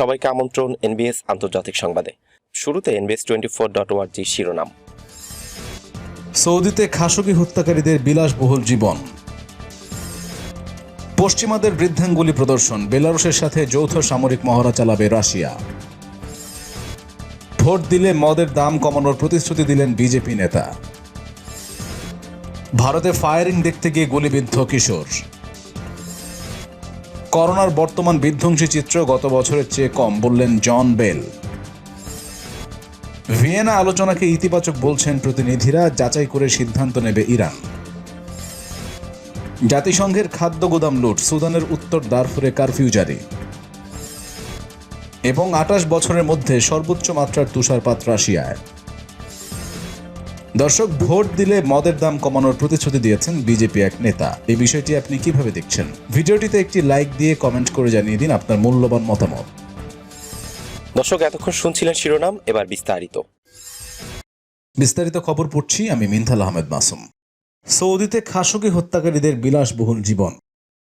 সবাইকে আমন্ত্রণ এনবিএস আন্তর্জাতিক সংবাদে। শুরুতে এনবিএস টোয়েন্টি ফোর ডট ওয়ার্জি শিরোনাম। সৌদিতে খাশোগি হত্যাকারীদের বিলাসবহুল জীবন। পশ্চিমাদের বৃদ্ধাঙ্গুলি প্রদর্শন, বেলারুশের সাথে যৌথ সামরিক মহড়া চালাবে রাশিয়া। ভোট দিলে মদের দাম কমানোর প্রতিশ্রুতি দিলেন বিজেপি নেতা। ভারতে ফায়ারিং দেখতে গিয়ে গুলিবিদ্ধ কিশোর। করোনার বর্তমান বিধ্বংসী চিত্র গত বছরের চেয়ে কম, বললেন জন বেল। ভিয়েনা আলোচনাকে ইতিবাচক বলছেন প্রতিনিধিরা, যাচাই করে সিদ্ধান্ত নেবে ইরান। জাতিসংঘের খাদ্য গোদাম লুট, সুদানের উত্তর দারফুরে কারফিউ জারি। এবং আটাশ বছরের মধ্যে সর্বোচ্চ মাত্রার তুষারপাত রাশিয়ায়। দর্শক ভোট দিলে মদের দাম কমানোর প্রতিশ্রুতি দিয়েছেন বিজেপি এক নেতা। এই বিষয়টি আপনি কীভাবে দেখছেন? ভিডিওটিতে একটি লাইক দিয়ে কমেন্ট করে জানিয়ে দিন আপনার মূল্যবান মতামত। দর্শক এতক্ষণ শুনছিলেন শিরোনাম এবার বিস্তারিত। বিস্তারিত খবর পড়ছি আমি মিনথাল আহমেদ মাসুম। সৌদিতে খাশোগি হত্যাকারীদের বিলাসবহুল জীবন।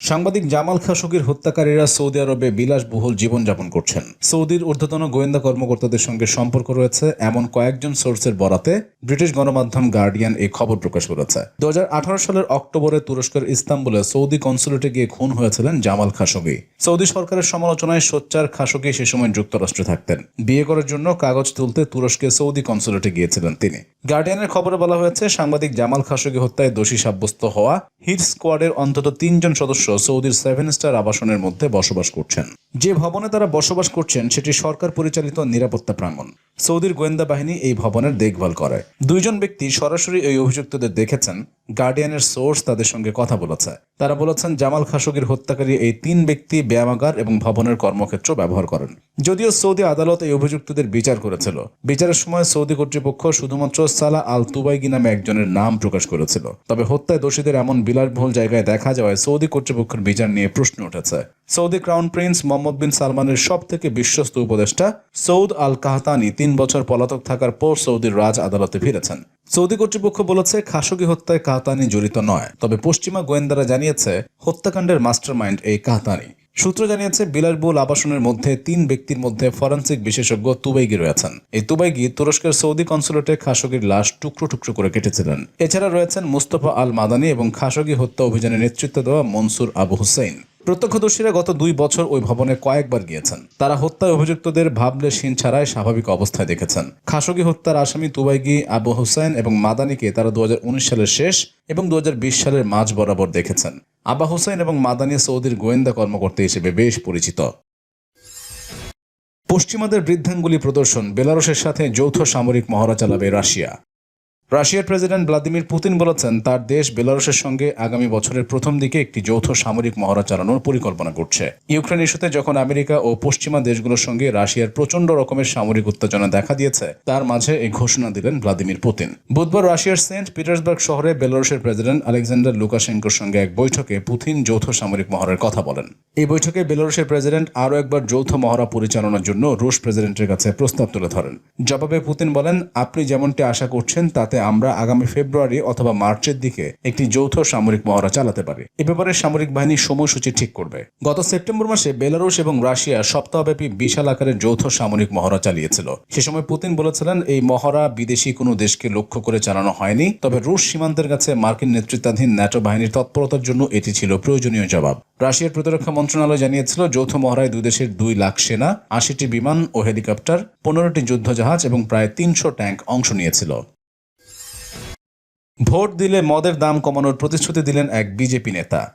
সাংবাদিক জামাল খাশোগির হত্যাকারীরা সৌদি আরবে বিলাসবহুল জীবনযাপন করছেন। সৌদির ঊর্ধ্বতন গোয়েন্দা কর্মকর্তাদের সঙ্গে সম্পর্ক রয়েছে এমন কয়েকজন সোর্সের বরাতে, ব্রিটিশ গণমাধ্যম গার্ডিয়ান এই খবর প্রকাশ করেছে। দু হাজার আঠারো সালের অক্টোবরে তুরস্কের ইস্তাম্বুলে সৌদি কনসুলেটে গিয়ে খুন হয়েছিলেন জামাল খাশোগি সৌদি সরকারের সমালোচনায় সোচ্চার খাশোগি সে সময় যুক্তরাষ্ট্রে থাকতেন। বিয়ে করার জন্য কাগজ তুলতে তুরস্কে সৌদি কনসুলেটে গিয়েছিলেন তিনি। গার্ডিয়ানের খবরে বলা হয়েছে, সাংবাদিক জামাল খাশোগি হত্যায় দোষী সাব্যস্ত হওয়া হিট স্কোয়াডের অন্তত তিনজন সদস্য সৌদির সেভেন স্টার আবাসনের মধ্যে বসবাস করছেন। যে ভবনে তারা বসবাস করছেন, সেটি সরকার পরিচালিত নিরাপত্তা প্রাঙ্গণ। সৌদির গোয়েন্দা বাহিনী এই ভবনের দেখভাল করে। দুইজন ব্যক্তি সরাসরি এই অভিযুক্তদের দেখেছেন। গার্ডিয়ানের সোর্স তাদের সঙ্গে কথা বলেছে। তারা বলেছেন, জামাল খাশোগির হত্যাকারী এই তিন ব্যক্তি ব্যায়ামাগার এবং ভবনের কর্মক্ষেত্র ব্যবহার করেন। যদিও সৌদি আদালত এই অভিযুক্তদের বিচার করেছিল। বিচারের সময় সৌদি কর্তৃপক্ষ শুধুমাত্র সালা আল তুবাইগি নামে একজনের নাম প্রকাশ করেছিল। তবে হত্যায় দোষীদের এমন বিলাসবহুল জায়গায় দেখা যাওয়ায় সৌদি কর্তৃপক্ষের বিচার নিয়ে প্রশ্ন উঠেছে। Saudi crown prince Mohammed bin সালমানের সব থেকে বিশ্বস্ত উপদেষ্টা সৌদ আল কাহতানি তিন বছর পলাতক থাকার পর সৌদির রাজ আদালতে ফিরেছেন। সৌদি কর্তৃপক্ষ বলেছে, খাশোগি হত্যায় কাহতানি জড়িত নয়। তবে পশ্চিমা গোয়েন্দারা জানিয়েছে, হত্যাকাণ্ডের মাস্টারমাইন্ড এই কাহতানি। সূত্র জানিয়েছে, বিলাসবহুল আবাসনের মধ্যে তিন ব্যক্তির মধ্যে ফরেন্সিক বিশেষজ্ঞ তুবাইগি রয়েছেন। এই তুবাইগি তুরস্কের সৌদি কনসুলেটে খাসগির লাশ টুকরো টুকরো করে কেটেছিলেন। এছাড়া রয়েছেন মুস্তফা আল মাদানি এবং খাসগি হত্যা অভিযানে নেতৃত্ব দেওয়া মনসুর আবু হুসেইন। প্রত্যক্ষদর্শীরা গত দুই বছর ওই ভবনে কয়েকবার গিয়েছেন। তারা হত্যায় অভিযুক্তদের ভাবলে সিন ছাড়াই স্বাভাবিক অবস্থায় দেখেছেন। খাশোগি হত্যার আসামি তুবাইগি, আবু হুসাইন এবং মাদানিকে তারা দু হাজার উনিশ সালের শেষ এবং দু হাজার বিশ সালের মাঝ বরাবর দেখেছেন। আবা হুসাইন এবং মাদানি সৌদির গোয়েন্দা কর্মকর্তা হিসেবে বেশ পরিচিত। পশ্চিমাদের বৃদ্ধাঙ্গুলি প্রদর্শন বেলারুশের সাথে যৌথ সামরিক মহড়া চালাবে রাশিয়া। রাশিয়ার প্রেসিডেন্ট ভ্লাদিমির পুতিন বলেছেন, তার দেশ বেলারুশের সঙ্গে আগামী বছরের প্রথম দিকে একটি যৌথ সামরিক মহড়া চালানোর পরিকল্পনা করছে। ইউক্রেন ইস্যুতে যখন আমেরিকা ও পশ্চিমা দেশগুলোর সঙ্গে রাশিয়ার প্রচণ্ড রকমের সামরিক উত্তেজনা দেখা দিয়েছে, তার মাঝে এই ঘোষণা দিলেন ভ্লাদিমির পুতিন। বুধবার রাশিয়ার সেন্ট পিটার্সবার্গ শহরে বেলারুশের প্রেসিডেন্ট আলেকজান্ডার লুকাশেঙ্কোর সঙ্গে এক বৈঠকে পুতিন যৌথ সামরিক মহড়ার কথা বলেন। এই বৈঠকে বেলারুশের প্রেসিডেন্ট আরও একবার যৌথ মহড়া পরিচালনার জন্য রুশ প্রেসিডেন্টের কাছে প্রস্তাব তুলে ধরেন। জবাবে পুতিন বলেন, আপনি যেমনটি আশা করছেন, তাতে আমরা আগামী ফেব্রুয়ারি অথবা মার্চের দিকে একটি যৌথ সামরিক মহড়া চালাতে পারি। এ ব্যাপারে সামরিক বাহিনী সময়সূচি ঠিক করবে। গত সেপ্টেম্বর মাসে বেলারুশ এবং রাশিয়া সপ্তাহব্যাপী বিশাল আকারের যৌথ সামরিক মহড়া চালিয়েছিল। সে সময় পুতিন বলেছিলেন, এই মহড়া বিদেশি কোনো দেশকে লক্ষ্য করে চালানো হয়নি। তবে রুশ সীমান্তের কাছে মার্কিন নেতৃত্বাধীন ন্যাটো বাহিনীর তৎপরতার জন্য এটি ছিল প্রয়োজনীয় জবাব। রাশিয়ার প্রতিরক্ষা মন্ত্রণালয় জানিয়েছিল, যৌথ মহড়ায় দুই দেশের দুই লাখ সেনা, আশিটি বিমান ও হেলিকপ্টার, পনেরোটি যুদ্ধজাহাজ এবং প্রায় তিনশো ট্যাঙ্ক অংশ নিয়েছিল। ভোট দিলে মদের দাম কমানোর প্রতিশ্রুতি দিলেন এক বিজেপি নেতা।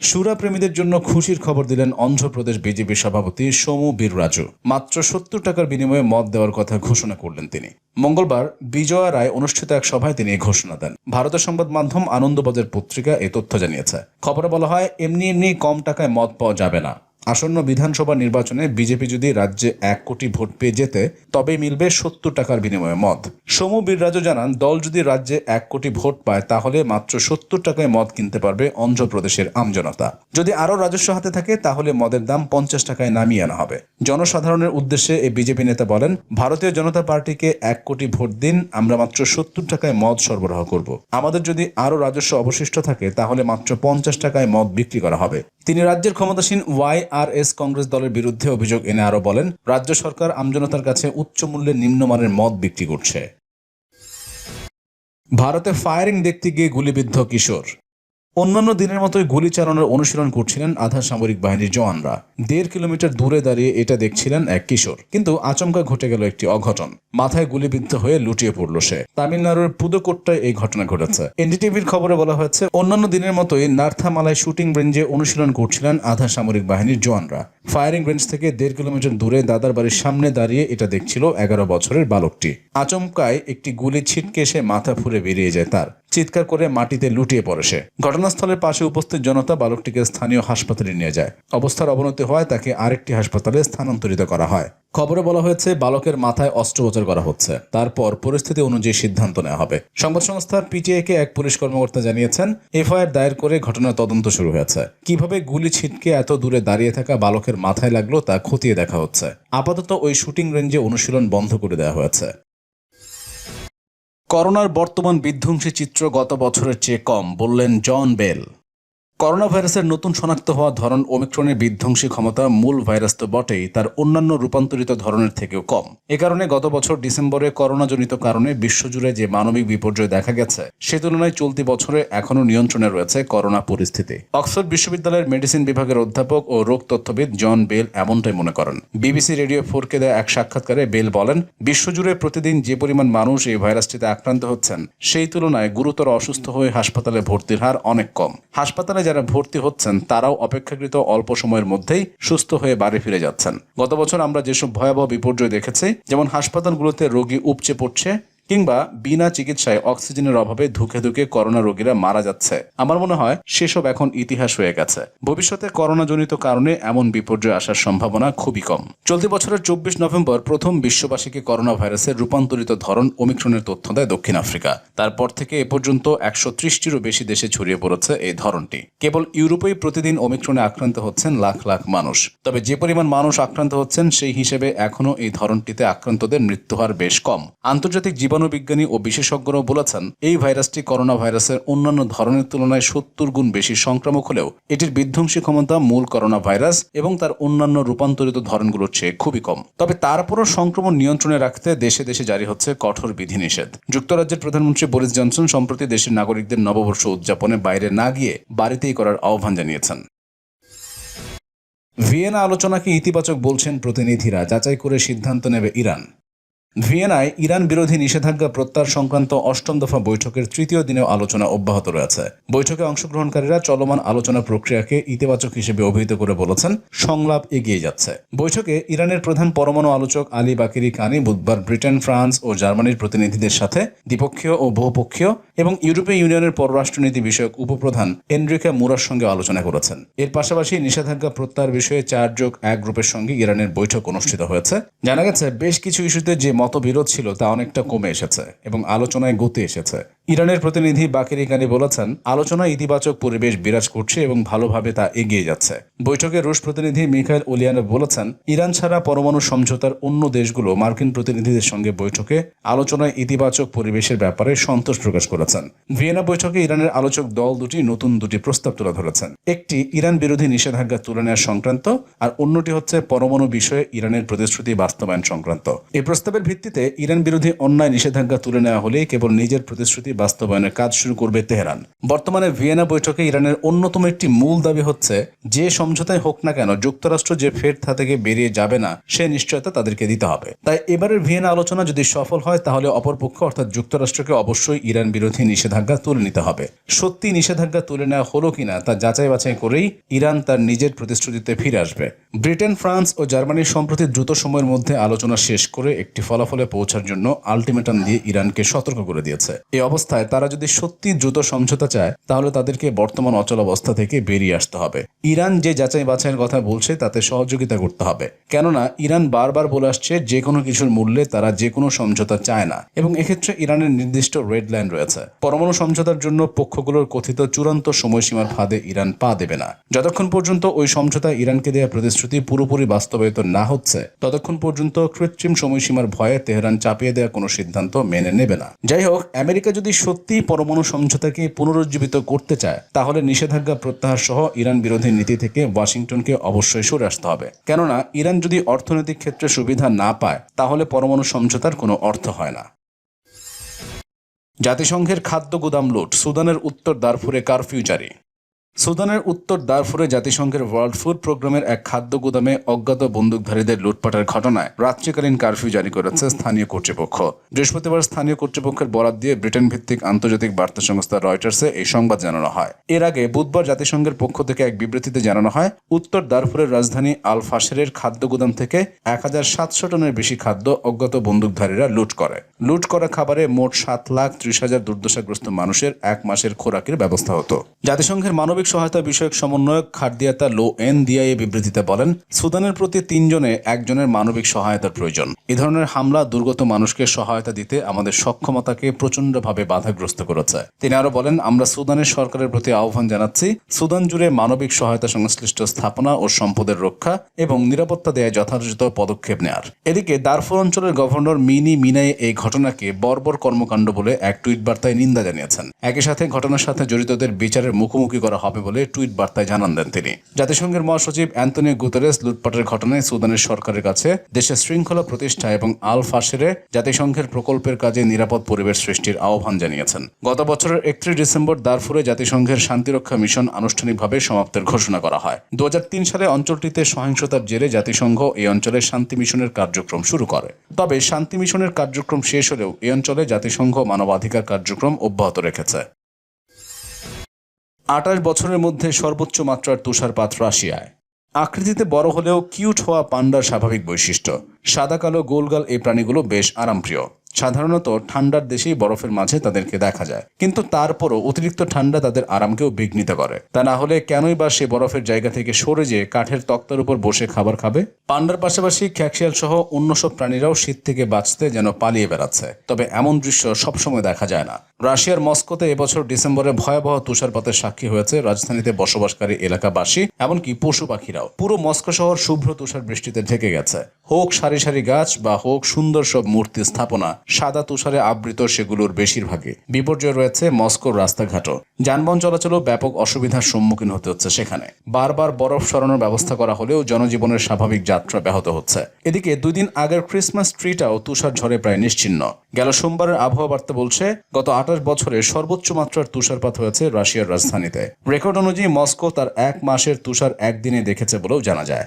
সুরা প্রেমীদের জন্য খুশির খবর দিলেন অন্ধ্রপ্রদেশ বিজেপি সভাপতি সোমু বীররাজু। মাত্র সত্তর টাকার বিনিময়ে মদ দেওয়ার কথা ঘোষণা করলেন তিনি। মঙ্গলবার বিজয়া রায় অনুষ্ঠিত এক সভায় তিনি ঘোষণা দেন। ভারতের সংবাদ মাধ্যম আনন্দবাজার পত্রিকা এই তথ্য জানিয়েছে। খবরে বলা হয়, এমনি এমনি কম টাকায় মদ পাওয়া যাবে না। আসন্ন বিধানসভা নির্বাচনে বিজেপি যদি রাজ্যে এক কোটি ভোট পেয়ে যেতে তবেই মিলবে সত্তর টাকার বিনিময়ে মদ সোমু বীররাজু জানান, দল যদি রাজ্যে এক কোটি ভোট পায়, তাহলে মাত্র সত্তর টাকায় মদ কিনতে পারবে অন্ধ্রপ্রদেশের আমজনতা। যদি আরও রাজস্ব হাতে থাকে, তাহলে মদের দাম পঞ্চাশ টাকায় নামিয়ে আনা হবে। জনসাধারণের উদ্দেশ্যে এই বিজেপি নেতা বলেন, ভারতীয় জনতা পার্টিকে এক কোটি ভোট দিন, আমরা মাত্র সত্তর টাকায় মদ সরবরাহ করব। আমাদের যদি আরও রাজস্ব অবশিষ্ট থাকে, তাহলে মাত্র পঞ্চাশ টাকায় মদ বিক্রি করা হবে। তিনি রাজ্যের ক্ষমতাসীন ওয়াইআরএস কংগ্রেস দলের বিরুদ্ধে অভিযোগ এনে আরও বলেন, রাজ্য সরকার আমজনতার কাছে উচ্চ মূল্যে নিম্নমানের মদ বিক্রি করছে। ভারতে ফায়ারিং দেখতে গিয়ে গুলিবিদ্ধ কিশোর। অন্যান্য দিনের মতোই গুলি চালানোর অনুশীলন করছিলেন আধা সামরিক বাহিনীর জওয়ানরা। দেড় কিলোমিটার দূরে দাঁড়িয়ে এটা দেখছিলেন এক কিশোর। কিন্তু আচমকা ঘটে গেল একটি অঘটন। মাথায় গুলিবিদ্ধ হয়ে লুটিয়ে পড়ল সে। তামিলনাড়ুর পুদকোট্টায় এই ঘটনা ঘটেছে। এনডিটিভির খবরে বলা হয়েছে, অন্যান্য দিনের মতোই নার্থামালায় শুটিং রেঞ্জে অনুশীলন করছিলেন আধা সামরিক বাহিনীর জওয়ানরা। ফায়ারিং রেঞ্জ থেকে দেড় কিলোমিটার দূরে দাদার বাড়ির সামনে দাঁড়িয়ে এটা দেখছিল এগারো বছরের বালকটি। আচমকায় একটি গুলি ছিটকে এসে মাথা ফুরে বেরিয়ে যায় তার। চিৎকার করে মাটিতে লুটিয়ে পড়ে সে। ঘটনাস্থলের পাশে উপস্থিত জনতা বালকটিকে স্থানীয় হাসপাতালে নিয়ে যায়। অবস্থার অবনতি হওয়ায় তাকে আরেকটি হাসপাতালে স্থানান্তরিত করা হয়। খবরে বলা হয়েছে, বালকের মাথায় অস্ত্রোপচার করা হচ্ছে। তারপর পরিস্থিতি অনুযায়ী সিদ্ধান্ত নেওয়া হবে। সংবাদ সংস্থা পিটিআই কে এক পুলিশ কর্মকর্তা জানিয়েছেন, এফআইআর দায়ের করে ঘটনার তদন্ত শুরু হয়েছে। কীভাবে গুলি ছিটকে এত দূরে দাঁড়িয়ে থাকা বালকের মাথায় লাগল তা খতিয়ে দেখা হচ্ছে। আপাতত ওই শুটিং রেঞ্জে অনুশীলন বন্ধ করে দেওয়া হয়েছে। করোনার বর্তমান বিধ্বংসী চিত্র গত বছরের চেয়ে কম, বললেন জন বেল। করোনা ভাইরাসের নতুন শনাক্ত হওয়া ধরন ওমিক্রনের বিধ্বংসী ক্ষমতা মূল ভাইরাস তো বটেই, তার অন্যান্য রূপান্তরিত ধরনের থেকেও কম। এ কারণে গত বছর ডিসেম্বরে করোনাজনিত কারণে বিশ্বজুড়ে যে মানবিক বিপর্যয় দেখা গেছে, সে তুলনায় চলতি বছরে এখনও নিয়ন্ত্রণে রয়েছে করোনা পরিস্থিতি। অক্সফোর্ড বিশ্ববিদ্যালয়ের মেডিসিন বিভাগের অধ্যাপক ও রোগ তথ্যবিদ জন বেল এমনটাই মনে করেন। বিবিসি রেডিও ফোরকে দেয়া এক সাক্ষাৎকারে বেল বলেন, বিশ্বজুড়ে প্রতিদিন যে পরিমাণ মানুষ এই ভাইরাসটিতে আক্রান্ত হচ্ছেন, সেই তুলনায় গুরুতর অসুস্থ হয়ে হাসপাতালে ভর্তির হার অনেক কম। হাসপাতালে যারা ভর্তি হচ্ছেন, তারাও অপেক্ষাকৃত অল্প সময়ের মধ্যেই সুস্থ হয়ে বাড়ি ফিরে যাচ্ছেন। গত বছর আমরা যেসব ভয়াবহ বিপর্যয় দেখেছি, যেমন হাসপাতালগুলোতে রোগী উপচে পড়ছে কিংবা বিনা চিকিৎসায় অক্সিজেনের অভাবে ধুকে ধুকে করোনা রোগীরা মারা যাচ্ছে। আমার মনে হয় সেসব এখন ইতিহাস হয়ে গেছে। ভবিষ্যতে করোনাজনিত কারণে এমন বিপর্যয় আসার সম্ভাবনা খুবই কম। চলতি বছরের চব্বিশ নভেম্বর প্রথম বিশ্ববাসীকে করোনা ভাইরাসের রূপান্তরিত ধরন ওমিক্রনের তথ্য দেয় দক্ষিণ আফ্রিকা। তারপর থেকে এ পর্যন্ত একশো ত্রিশটিরও বেশি দেশে ছড়িয়ে পড়েছে এই ধরনটি। কেবল ইউরোপেই প্রতিদিন ওমিক্রনে আক্রান্ত হচ্ছেন লাখ লাখ মানুষ। তবে যে পরিমাণ মানুষ আক্রান্ত হচ্ছেন সেই হিসেবে এখনও এই ধরনটিতে আক্রান্তদের মৃত্যু হার বেশ কম। আন্তর্জাতিক জীবাণুবিজ্ঞানী ও বিশেষজ্ঞরাও বলেছেন, এই ভাইরাসটি করোনা ভাইরাসের অন্যান্য ধরনের তুলনায় সত্তর গুণ বেশি সংক্রামক হলেও এটির বিধ্বংসী ক্ষমতা মূল করোনা ভাইরাস এবং তার অন্যান্য রূপান্তরিত ধরনগুলোর চেয়ে খুবই কম। তবে তারপরও সংক্রমণ নিয়ন্ত্রণে রাখতে দেশে দেশে জারি হচ্ছে কঠোর বিধিনিষেধ। যুক্তরাজ্যের প্রধানমন্ত্রী বরিস জনসন সম্প্রতি দেশের নাগরিকদের নববর্ষ উদযাপনে বাইরে না গিয়ে বাড়িতেই করার আহ্বান জানিয়েছেন। ভিয়েনা আলোচনাকে ইতিবাচক বলছেন প্রতিনিধিরা, যাচাই করে সিদ্ধান্ত নেবে ইরান। ভিয়েনায় ইরান বিরোধী নিষেধাজ্ঞা প্রত্যাহার সংক্রান্ত অষ্টম দফা বৈঠকের তৃতীয় দিনেও আলোচনা অব্যাহত রয়েছে। বৈঠকে অংশগ্রহণকারীরা চলমান আলোচনা প্রক্রিয়াকে ইতিবাচক হিসেবে অভিহিত করে বলেছেন, সংলাপ এগিয়ে যাচ্ছে। বৈঠকে ইরানের প্রধান পরমাণু আলোচক আলী বাকিরি কানি বুধবার ব্রিটেন, ফ্রান্স ও জার্মানির প্রতিনিধিদের সাথে দ্বিপক্ষীয় ও বহুপক্ষীয় এবং ইউরোপীয় ইউনিয়নের পররাষ্ট্রনীতি বিষয়ক উপপ্রধান এনরিকা মুরার সঙ্গে আলোচনা করেছেন। এর পাশাপাশি নিষেধাজ্ঞা প্রত্যাহার বিষয়ে চার যোগ এক গ্রুপের সঙ্গে ইরানের বৈঠক অনুষ্ঠিত হয়েছে। জানা গেছে, বেশ কিছু ইস্যুতে যে মতবিরোধ ছিল তা অনেকটা কমে এসেছে এবং আলোচনায় গতি এসেছে। ইরানের প্রতিনিধি বাকিরি কানি বলেছেন, আলোচনায় ইতিবাচক পরিবেশ বিরাজ করছে এবং ভালোভাবে তা এগিয়ে যাচ্ছে। বৈঠকে রুশ প্রতিনিধি মিখাইল ওলিয়ানভ বলেছেন, ইরান ছাড়া পরমাণু সমঝোতার অন্য দেশগুলো মার্কিন প্রতিনিধিদের সঙ্গে বৈঠকে আলোচনায় ইতিবাচক পরিবেশের ব্যাপারে সন্তোষ প্রকাশ করেছেন। ভিয়েনা বৈঠকে ইরানের আলোচক দল দুটি নতুন দুটি প্রস্তাব তুলে ধরেছেন। একটি ইরান বিরোধী নিষেধাজ্ঞা তুলে নেওয়া সংক্রান্ত, আর অন্যটি হচ্ছে পরমাণু বিষয়ে ইরানের প্রতিশ্রুতি বাস্তবায়ন সংক্রান্ত। এই প্রস্তাবের ভিত্তিতে ইরান বিরোধী অন্যায় নিষেধাজ্ঞা তুলে নেওয়া হলে কেবল নিজের প্রতিশ্রুতি বাস্তবায়নের কাজ শুরু করবে তেহরান। বর্তমানে ভিয়েনা বৈঠকে ইরানের অন্যতম একটি মূল দাবি হচ্ছে, যে সমঝোতায় হোক না কেন যুক্তরাষ্ট্র যে ফের থেকে বেরিয়ে যাবে না, সে নিশ্চয়তা তাদেরকে দিতে হবে। তাই এবারের ভিয়েনা আলোচনা যদি সফল হয়, তাহলে অপরপক্ষ অর্থাৎ যুক্তরাষ্ট্রকে অবশ্যই ইরান বিরোধী নিষেধাজ্ঞা তুলে নিতে হবে। সত্যি নিষেধাজ্ঞা তুলে নেওয়া হলো কিনা, তা যাচাই বাছাই করেই ইরান তার নিজের প্রতিশ্রুতিতে ফিরে আসবে। ব্রিটেন, ফ্রান্স ও জার্মানির সম্প্রতি দ্রুত সময়ের মধ্যে আলোচনা শেষ করে একটি ফলাফলে পৌঁছার জন্য আলটিমেটাম দিয়ে ইরানকে সতর্ক করে দিয়েছে। এই অবস্থায় তারা যদি সত্যি দ্রুত সমঝোতা চায়, তাহলে তাদেরকে বর্তমান অচল অবস্থা থেকে বেরিয়ে আসতে হবে। ইরান যে যাচাই বাছাইয়ের কথা বলছে, তাতে সহযোগিতা করতে হবে। কেননা, ইরান বারবার বলে আসছে, যে কোনো কিছুর মূল্যে তারা যে কোনো সমঝোতা চায় না। এবং এক্ষেত্রে ইরানের নির্দিষ্ট রেড লাইন রয়েছে। পরমাণু সমঝোতার জন্য পক্ষগুলোর কথিত চূড়ান্ত সময়সীমার ফাঁদে ইরান পা দেবে না। যতক্ষণ পর্যন্ত ওই সমঝোতা ইরানকে দেওয়া প্রতিশ্রুতি পুরোপুরি বাস্তবায়িত না হচ্ছে, ততক্ষণ পর্যন্ত কৃত্রিম সময়সীমার ভয়ে তেহরান চাপিয়ে দেওয়া কোনো সিদ্ধান্ত মেনে নেবে না। যাই হোক, আমেরিকা যদি যদি সত্যিই পরমাণু সমঝোতাকে পুনরুজ্জীবিত করতে চায়, তাহলে নিষেধাজ্ঞা প্রত্যাহার সহ ইরান বিরোধী নীতি থেকে ওয়াশিংটনকে অবশ্যই সরে আসতে হবে। কেননা, ইরান যদি অর্থনৈতিক ক্ষেত্রে সুবিধা না পায়, তাহলে পরমাণু সমঝোতার কোনো অর্থ হয় না। জাতিসংঘের খাদ্য গুদাম লুট, সুদানের উত্তর দারফুরে কারফিউ জারি। সুদানের উত্তর দারফুরে জাতিসংঘের ওয়ার্ল্ড ফুড প্রোগ্রামের এক খাদ্য গুদামে অজ্ঞাত বন্দুকধারীদের লুটপাটের ঘটনায় রাত্রিকালীন কারফিউ জারি করেছে স্থানীয় কর্তৃপক্ষ। বৃহস্পতিবার স্থানীয় কর্তৃপক্ষের বরাত দিয়ে ব্রিটেন ভিত্তিক আন্তর্জাতিক বার্তা সংস্থা রয়টার্সে এই সংবাদ জানানো হয়। এর আগে বুধবার জাতিসংঘের পক্ষ থেকে এক বিবৃতিতে জানানো হয়, উত্তর দারফুরের রাজধানী আল ফাশেরের খাদ্য গুদাম থেকে এক হাজার সাতশো টনের বেশি খাদ্য অজ্ঞাত বন্দুকধারীরা লুট করে। লুট করা খাবারে মোট সাত লাখ ত্রিশ হাজার দুর্দশাগ্রস্ত মানুষের এক মাসের খোরাকের ব্যবস্থা হতো। জাতিসংঘের মানবিক সহায়তা বিষয়ক সমন্বয়ক খাদ্যাতা লো এন দিয়াই বিবৃতিতে বলেন, সুদানের প্রতি তিনজনে একজনের মানবিক সহায়তার প্রয়োজন। এ ধরনের হামলা দুর্গত মানুষকে সহায়তা দিতে আমাদের সক্ষমতাকে প্রচণ্ডভাবে বাধাগ্রস্ত করেছে। তিনি আরও বলেন, আমরা সুদানের সরকারের প্রতি আহ্বান জানাচ্ছি, সুদান জুড়ে মানবিক সহায়তা সংশ্লিষ্ট স্থাপনা ও সম্পদের রক্ষা এবং নিরাপত্তা দেয় যথাযথ পদক্ষেপ নেয়ার। এদিকে দারফুর অঞ্চলের গভর্নর মিনি মিনাই এই ঘটনাকে বর্বর কর্মকাণ্ড বলে এক টুইট বার্তায় নিন্দা জানিয়েছেন। একই সাথে ঘটনার সাথে জড়িতদের বিচারের মুখোমুখি করা হবে বলে টুইট বার্তায় জানান দেন তিনি। জাতিসংঘের মহাসচিব অ্যান্টনিও গুতেরেস লুটপাটের ঘটনায় সুদানের সরকারের কাছে দেশের শৃঙ্খলা প্রতিষ্ঠা এবং আল ফাশেরে জাতিসংঘের প্রকল্পের কাজে নিরাপদ পরিবেশ সৃষ্টির আহ্বান জানিয়েছেন। গত বছরের একত্রিশ ডিসেম্বর দারফুরে জাতিসংঘের শান্তিরক্ষা মিশন আনুষ্ঠানিকভাবে সমাপ্তের ঘোষণা করা হয়। দু হাজার তিন সালে অঞ্চলটিতে সহিংসতার জেরে জাতিসংঘ এই অঞ্চলে শান্তি মিশনের কার্যক্রম শুরু করে। তবে শান্তি মিশনের কার্যক্রম শেষ হলেও এই অঞ্চলে জাতিসংঘ মানবাধিকার কার্যক্রম অব্যাহত রেখেছে। আঠাশ বছরের মধ্যে সর্বোচ্চ মাত্রার তুষারপাত রাশিয়ায়। আকৃতিতে বড় হলেও কিউট হওয়া পান্ডার স্বাভাবিক বৈশিষ্ট্য। সাদা কালো গোলগাল এই প্রাণীগুলো বেশ আরামপ্রিয়। সাধারণত ঠান্ডার দেশেই বরফের মাঝে তাদেরকে দেখা যায়। কিন্তু তারপরও অতিরিক্ত ঠান্ডা তাদের আরামকেও বিঘ্নিত করে। তা না হলে কেনই বা সে বরফের জায়গা থেকে সরে যেয়ে কাঠের তক্তার উপর বসে খাবার খাবে? পান্ডার পাশাপাশি খ্যাকশিয়াল সহ অন্য সব প্রাণীরাও শীত থেকে বাঁচতে যেন পালিয়ে বেড়াচ্ছে। তবে এমন দৃশ্য সবসময় দেখা যায় না। রাশিয়ার মস্কোতে এবছর ডিসেম্বরে ভয়াবহ তুষারপাতের সাক্ষী হয়েছে রাজধানীতে বসবাসকারী এলাকাবাসী, এমনকি পশু পাখিরাও। পুরো মস্কো শহর শুভ্র তুষার বৃষ্টিতে ঢেকে গেছে। হোক সারি সারি গাছ বা হোক সুন্দর সব মূর্তি স্থাপনা সাদা তুষারে আবৃত সেগুলোর বেশিরভাগে বিপর্যয় রয়েছে মস্কোর রাস্তাঘাটও। যানবাহন চলাচলও ব্যাপক অসুবিধার সম্মুখীন হতে হচ্ছে সেখানে। বারবার বরফ সরানোর ব্যবস্থা করা হলেও জনজীবনের স্বাভাবিক যাত্রা ব্যাহত হচ্ছে। এদিকে দুই দিন আগের ক্রিসমাস ট্রিটাও তুষার ঝড়ে প্রায় নিশ্চিন্ন। গেল সোমবারের আবহাওয়া বার্তা বলছে, গত আঠাশ বছরে সর্বোচ্চ মাত্রার তুষারপাত হয়েছে রাশিয়ার রাজধানীতে। রেকর্ড অনুযায়ী মস্কো তার এক মাসের তুষার একদিনে দেখেছে বলেও জানা যায়।